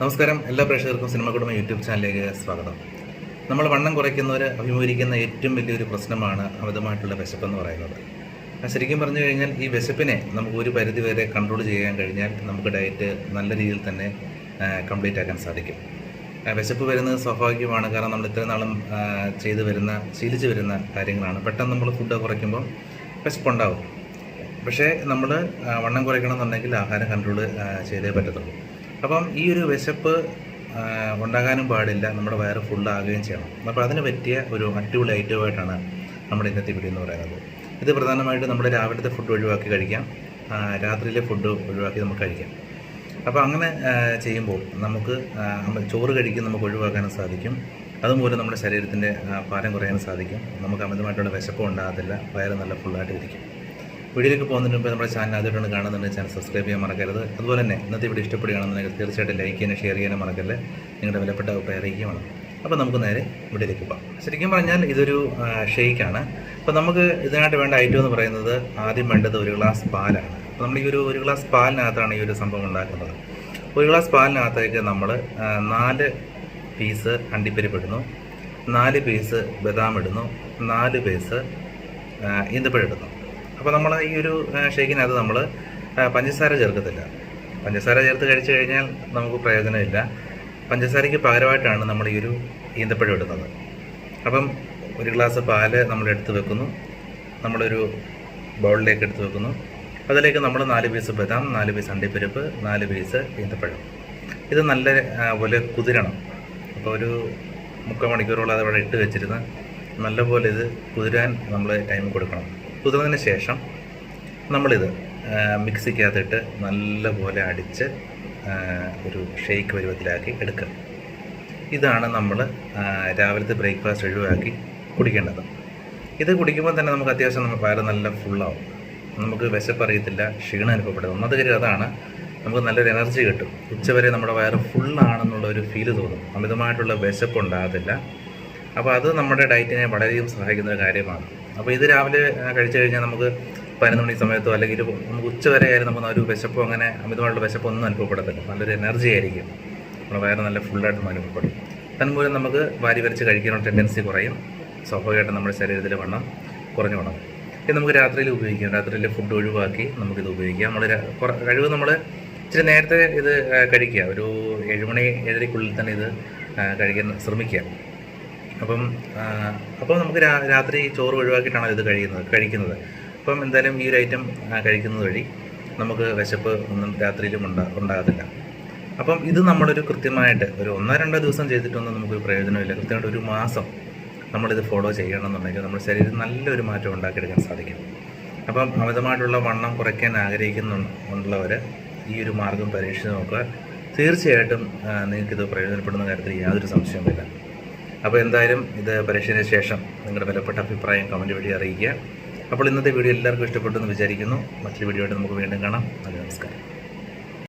നമസ്കാരം. എല്ലാ പ്രേക്ഷകർക്കും സിനിമ കുടുംബം യൂട്യൂബ് ചാനലിലേക്ക് സ്വാഗതം. നമ്മൾ വണ്ണം കുറയ്ക്കുന്നവർ അഭിമുഖീകരിക്കുന്ന ഏറ്റവും വലിയൊരു പ്രശ്നമാണ് അമിതമായിട്ടുള്ള വിശപ്പെന്ന് പറയുന്നത്. ശരിക്കും പറഞ്ഞു കഴിഞ്ഞാൽ ഈ വിശപ്പിനെ നമുക്ക് ഒരു പരിധി വരെ കൺട്രോൾ ചെയ്യാൻ കഴിഞ്ഞാൽ നമുക്ക് ഡയറ്റ് നല്ല രീതിയിൽ തന്നെ കംപ്ലീറ്റ് ആക്കാൻ സാധിക്കും. വിശപ്പ് വരുന്നത് സ്വാഭാവികമാണ്. കാരണം നമ്മൾ ഇത്രയും നാളും ചെയ്തു വരുന്ന ശീലിച്ചു വരുന്ന കാര്യങ്ങളാണ്. പെട്ടെന്ന് നമ്മൾ ഫുഡ് കുറയ്ക്കുമ്പോൾ വിശപ്പുണ്ടാവും പക്ഷേ നമ്മൾ വണ്ണം കുറയ്ക്കണമെന്നുണ്ടെങ്കിൽ ആഹാരം കൺട്രോൾ ചെയ്തേ പറ്റത്തുള്ളൂ. അപ്പം ഈ ഒരു വിശപ്പ് ഉണ്ടാകാനും പാടില്ല. നമ്മുടെ വയറ് ഫുള്ളാകുകയും ചെയ്യണം. അപ്പോൾ അതിന് പറ്റിയ ഒരു അടിപൊളി ഐറ്റമായിട്ടാണ് നമ്മുടെ ഇന്നത്തെ വീഡിയോ എന്ന് പറയുന്നത്. ഇത് പ്രധാനമായിട്ടും നമ്മുടെ രാവിലത്തെ ഫുഡ് ഒഴിവാക്കി കഴിക്കാം. രാത്രിയിലെ ഫുഡ് ഒഴിവാക്കി നമുക്ക് കഴിക്കാം. അപ്പോൾ അങ്ങനെ ചെയ്യുമ്പോൾ നമുക്ക് ചോറ് കഴിക്കും നമുക്ക് ഒഴിവാക്കാനും സാധിക്കും. അതുമൂലം നമ്മുടെ ശരീരത്തിന്റെ ഭാരം കുറയാനും സാധിക്കും. നമുക്ക് അമിതമായിട്ടുള്ള വിശപ്പം ഉണ്ടാകത്തില്ല. വയറ് നല്ല ഫുള്ളായിട്ട് ഇരിക്കും വീഡിയോയിലേക്ക് പോകുന്നതിന് മുമ്പ് നമ്മുടെ ചാനൽ ആദ്യമായിട്ടാണ് കാണുന്നുണ്ടെങ്കിൽ ചാനൽ സബ്സ്ക്രൈബ് ചെയ്യാൻ മറക്കരുത്. അതുപോലെ തന്നെ ഇന്നത്തെ വീഡിയോ ഇഷ്ടപ്പെടുകയാണെന്നുണ്ടെങ്കിൽ തീർച്ചയായിട്ടും ലൈക്ക് ചെയ്യാനും ഷെയർ ചെയ്യാനും മറക്കരുത്. നിങ്ങളുടെ വിലപ്പെട്ട അഭിപ്രായം അപ്പോൾ നമുക്ക് നേരെ വീഡിയോയിലേക്ക് പോകാം. ശരിക്കും പറഞ്ഞാൽ ഇതൊരു ഷെയ്ക്കാണ്. അപ്പോൾ നമുക്ക് ഇതിനായിട്ട് വേണ്ട ഐറ്റം എന്ന് പറയുന്നത് ആദ്യം വേണ്ടത് ഒരു ഗ്ലാസ് പാലാണ്. അപ്പോൾ നമ്മൾ ഈ ഒരു ഒരു ഗ്ലാസ് പാലിനകത്താണ് ഈ ഒരു സംഭവം ഉണ്ടാക്കുന്നത്. ഒരു ഗ്ലാസ് പാലിനകത്തേക്ക് നമ്മൾ നാല് പീസ് അണ്ടിപ്പരിപ്പ് ഇടുന്നു നാല് പീസ് ബദാം ഇടുന്നു. നാല് പീസ് ഈന്തപ്പഴം ഇടുന്നു. അപ്പോൾ നമ്മൾ ഈ ഒരു ഷേക്കിനകത്ത് നമ്മൾ പഞ്ചസാര ചേർക്കത്തില്ല. പഞ്ചസാര ചേർത്ത് കഴിച്ചു കഴിഞ്ഞാൽ നമുക്ക് പ്രയോജനമില്ല. പഞ്ചസാരയ്ക്ക് പകരമായിട്ടാണ് നമ്മൾ ഈ ഒരു ഈന്തപ്പഴം ഇടുന്നത്. അപ്പം ഒരു ഗ്ലാസ് പാൽ നമ്മൾ എടുത്ത് വെക്കുന്നു. നമ്മളൊരു ബൗളിലേക്ക് എടുത്ത് വെക്കുന്നു. അതിലേക്ക് നമ്മൾ നാല് പീസ് ബദാം നാല് പീസ് അണ്ടിപ്പരിപ്പ് നാല് പീസ് ഈന്തപ്പഴം. ഇത് നല്ല പോലെ കുതിരണം. അപ്പോൾ ഒരു മുക്കാൽ മണിക്കൂറോളം അത് അവിടെ ഇട്ട് വെച്ചിരുന്ന് നല്ലപോലെ ഇത് കുതിരാൻ നമ്മൾ ടൈം കൊടുക്കണം. കുതിർന്നതിന് ശേഷം നമ്മളിത് മിക്സിക്കകത്തിട്ട് നല്ലപോലെ അടിച്ച് ഒരു ഷേക്ക് പരുവത്തിലാക്കി എടുക്കുക. ഇതാണ് നമ്മൾ രാവിലത്തെ ബ്രേക്ക്ഫാസ്റ്റ് ഒഴിവാക്കി കുടിക്കേണ്ടത്. ഇത് കുടിക്കുമ്പോൾ തന്നെ നമുക്ക് അത്യാവശ്യം നമ്മൾ വയറ് നല്ല ഫുള്ളാവും. നമുക്ക് വിശപ്പറിയത്തില്ല ക്ഷീണം അനുഭവപ്പെടും. ഒന്നാമത്തെ കാര്യം അതാണ് നമുക്ക് നല്ലൊരു എനർജി കിട്ടും. ഉച്ചവരെ നമ്മുടെ വയറ് ഫുള്ളാണെന്നുള്ള ഒരു ഫീൽ തോന്നും. അമിതമായിട്ടുള്ള വിശപ്പ് ഉണ്ടാകത്തില്ല. അപ്പോൾ അത് നമ്മുടെ ഡയറ്റിനെ വളരെയധികം സഹായിക്കുന്ന ഒരു കാര്യമാണ്. അപ്പോൾ ഇത് രാവിലെ കഴിച്ചു കഴിഞ്ഞാൽ നമുക്ക് പതിനൊന്ന് മണി സമയത്തോ അല്ലെങ്കിൽ നമുക്ക് ഉച്ച വരെ ആയാലും നമുക്ക് ഒരു വിശപ്പോ അങ്ങനെ അമിതമായിട്ടുള്ള വിശപ്പൊന്നും അനുഭവപ്പെടത്തില്ല. നല്ലൊരു എനർജി ആയിരിക്കും. നമ്മുടെ വയറ് നല്ല ഫുള്ളായിട്ട് അനുഭവപ്പെടും. തന്മൂലം നമുക്ക് വാരി വരച്ച് കഴിക്കാനുള്ള ടെൻഡൻസി കുറയും. സ്വാഭാവികമായിട്ടും നമ്മുടെ ശരീരത്തിലെ വണ്ണം കുറഞ്ഞു വണ്ണം ഇത് നമുക്ക് രാത്രിയിൽ ഉപയോഗിക്കാം. രാത്രിയിൽ ഫുഡ് ഒഴിവാക്കി നമുക്കിത് ഉപയോഗിക്കാം. നമ്മൾ കഴിവ് നമ്മൾ ഇച്ചിരി നേരത്തെ ഇത് കഴിക്കുക. ഒരു ഏഴുമണി ഏഴരയ്ക്കുള്ളിൽ തന്നെ ഇത് കഴിക്കാൻ ശ്രമിക്കുക. അപ്പം അപ്പോൾ നമുക്ക് രാത്രി ചോറ് ഒഴിവാക്കിയിട്ടാണ് ഇത് കഴിയുന്നത് കഴിക്കുന്നത്? അപ്പം എന്തായാലും ഈ ഒരു ഐറ്റം കഴിക്കുന്നത് വഴി നമുക്ക് വിശപ്പ് ഒന്നും രാത്രിയിലും ഉണ്ടാ ഉണ്ടാകത്തില്ല. അപ്പം ഇത് നമ്മളൊരു കൃത്യമായിട്ട് ഒരു ഒന്നോ രണ്ടോ ദിവസം ചെയ്തിട്ടൊന്നും നമുക്കൊരു പ്രയോജനമില്ല. കൃത്യമായിട്ട് ഒരു മാസം നമ്മളിത് ഫോളോ ചെയ്യണമെന്നുണ്ടെങ്കിൽ നമ്മുടെ ശരീരം നല്ലൊരു മാറ്റം ഉണ്ടാക്കിയെടുക്കാൻ സാധിക്കും. അപ്പം അമിതമായിട്ടുള്ള വണ്ണം കുറയ്ക്കാൻ ആഗ്രഹിക്കുന്നുള്ളവർ ഈ ഒരു മാർഗം പരീക്ഷിച്ച് നോക്കുക. തീർച്ചയായിട്ടും നിങ്ങൾക്കിത് പ്രയോജനപ്പെടുന്ന കാര്യത്തിൽ യാതൊരു സംശയവുമില്ല. അപ്പോൾ എന്തായാലും ഇത് പരീക്ഷയ്ക്ക് ശേഷം നിങ്ങളുടെ വിലപ്പെട്ട അഭിപ്രായം കമന്റ് വഴി അറിയിക്കുക. അപ്പോൾ ഇന്നത്തെ വീഡിയോ എല്ലാവർക്കും ഇഷ്ടപ്പെട്ടു എന്ന് വിചാരിക്കുന്നു. മറ്റൊരു വീഡിയോ ആയിട്ട് നമുക്ക് വീണ്ടും കാണാം. നന്ദി നമസ്കാരം.